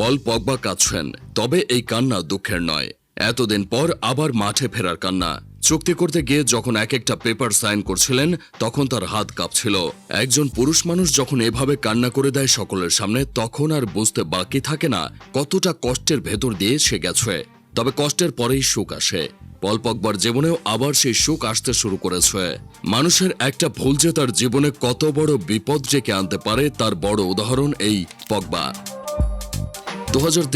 Paul Pogba কাঁদছেন, তবে এই কান্না দুঃখের নয়। এতদিন পর আবার মাঠে ফেরার কান্না। চুক্তি করতে গিয়ে যখন এক একটা পেপার সাইন করছিলেন, তখন তার হাত কাঁপছিল। একজন পুরুষ মানুষ যখন এভাবে কান্না করে দেয় সকলের সামনে, তখন আর বুঝতে বাকি থাকে না কতটা কষ্টের ভেতর দিয়ে সে গেছে। তবে কষ্টের পরেই সুখ আসে। পল পগবার জীবনেও আবার সেই সুখ আসতে শুরু করেছে। মানুষের একটা ভুল যে তার জীবনে কত বড় বিপদ ডেকে আনতে পারে, তার বড় উদাহরণ এই পগবা। দু হাজার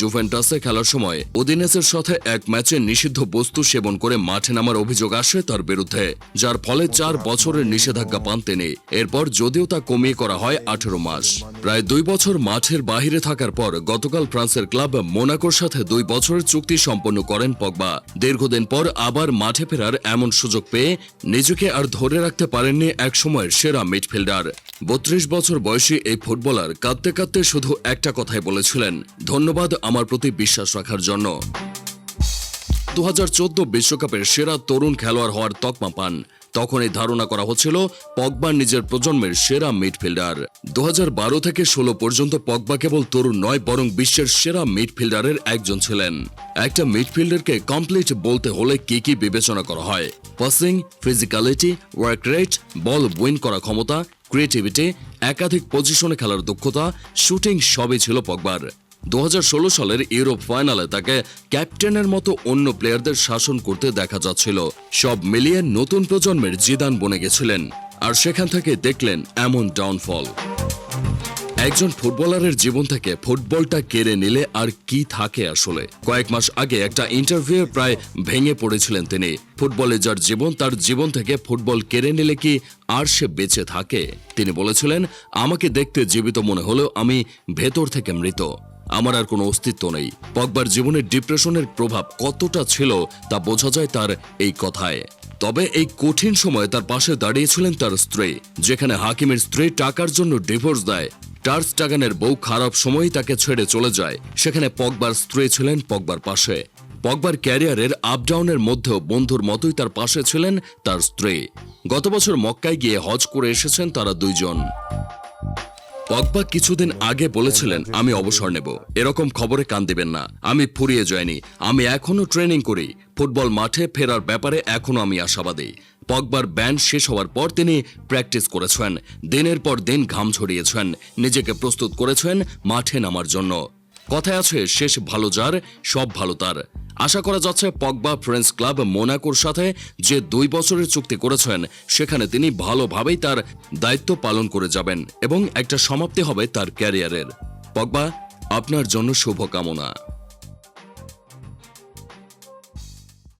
জুভেন্টাসে খেলার সময় ওদিনেসের সাথে এক ম্যাচে নিষিদ্ধ বস্তু সেবন করে মাঠে নামার অভিযোগ আসে তার বিরুদ্ধে, যার ফলে চার বছরের নিষেধাজ্ঞা পান তিনি। এরপর যদিও তা কমিয়ে করা হয় আঠেরো মাস। প্রায় দুই বছর মাঠের বাহিরে থাকার পর গতকাল ফ্রান্সের ক্লাব মোনাকোর সাথে দুই বছরের চুক্তি সম্পন্ন করেন পগবা। দীর্ঘদিন পর আবার মাঠে ফেরার এমন সুযোগ পেয়ে নিজেকে আর ধরে রাখতে পারেননি এক সময়ের সেরা মিডফিল্ডার। বত্রিশ বছর বয়সী এই ফুটবলার কাঁদতে কাঁদতে শুধু একটা কথাই বলেছিলেন, ধন্যবাদ আমার প্রতি বিশ্বাস রাখার জন্য। দু বিশ্বকাপের সেরা তরুণ খেলোয়াড় হওয়ার তকমা পান তখন এই ধারণা করা হচ্ছিল পগবা নিজের প্রজন্মের সেরা মিডফিল্ডার। দু হাজার বারো থেকে ষোলো পর্যন্ত পগবা কেবল তরুণ নয়, বরং বিশ্বের সেরা মিডফিল্ডারের একজন ছিলেন। একটা মিডফিল্ডারকে কমপ্লিট বলতে হলে কি কি বিবেচনা করা হয়? Passing physicality work rate ball win করা ক্ষমতা ক্রিয়েটিভিটি একাধিক পজিশনে খেলার দক্ষতা শুটিং সবই ছিল পগবার। দু হাজার ষোলো সালের ইউরোপ ফাইনালে তাকে ক্যাপ্টেনের মতো অন্য প্লেয়ারদের শাসন করতে দেখা যাচ্ছিল। সব মিলিয়ে নতুন প্রজন্মের জিদান বনে গেছিলেন, আর সেখান থেকে দেখলেন এমন ডাউনফল একজন ফুটবলারের জীবন থেকে ফুটবলটা কেড়ে নিলে আর কি থাকে আসলে। কয়েক মাস আগে একটা ইন্টারভিউ প্রায় ভেঙে পড়েছিলেন তিনি। ফুটবলে যার জীবন, তার জীবন থেকে ফুটবল কেড়ে নিলে কি আর সে বেঁচে থাকে? তিনি বলেছিলেন, আমাকে দেখতে জীবিত মনে হলেও আমি ভেতর থেকে মৃত। আমার আর কোনো অস্তিত্ব নেই। পগবার জীবনের ডিপ্রেশনের প্রভাব কতটা ছিল তা বোঝা যায় তার এই কথায়। তবে এই কঠিন সময়ে তার পাশে দাঁড়িয়েছিলেন তার স্ত্রী, যেখানে হাকিমের স্ত্রী টাকার জন্য ডিভোর্স দেয়। টার্স টাগানের বউ খারাপ সময়ই তাকে ছেড়ে চলে যায়, সেখানে পগবার স্ত্রী ছিলেন পগবার পাশে। পগবার ক্যারিয়ারের আপ ডাউনের মধ্যেও বন্ধুর মতোই তার পাশে ছিলেন তার স্ত্রী। গত বছর মক্কায় গিয়ে হজ করে এসেছেন তারা দুইজন। পগবা কিছুদিন আগে বলেছিলেন, আমি অবসর নেব। এরকম খবরে কান দিবেন না। আমি ফুরিয়ে যাইনি। আমি এখনও ট্রেনিং করি। ফুটবল মাঠে ফেরার ব্যাপারে এখনও আমি আশাবাদী। পগবার ব্যান্ড শেষ হওয়ার পর তিনি প্র্যাকটিস করেছেন। দিনের পর দিন ঘাম ঝরিয়েছেন। নিজেকে প্রস্তুত করেছেন মাঠে নামার জন্য। কথায় আছে, শেষ ভালো যার, সব ভালো তার। আশা করা যাচ্ছে পগবা ফ্রেন্স ক্লাব মোনাকোর সাথে যে দুই বছরের চুক্তি করেছেন, সেখানে তিনি ভালোভাবেই তার দায়িত্ব পালন করে যাবেন এবং একটা সমাপ্তি হবে তার ক্যারিয়ারের। পগবা, আপনার জন্য শুভকামনা।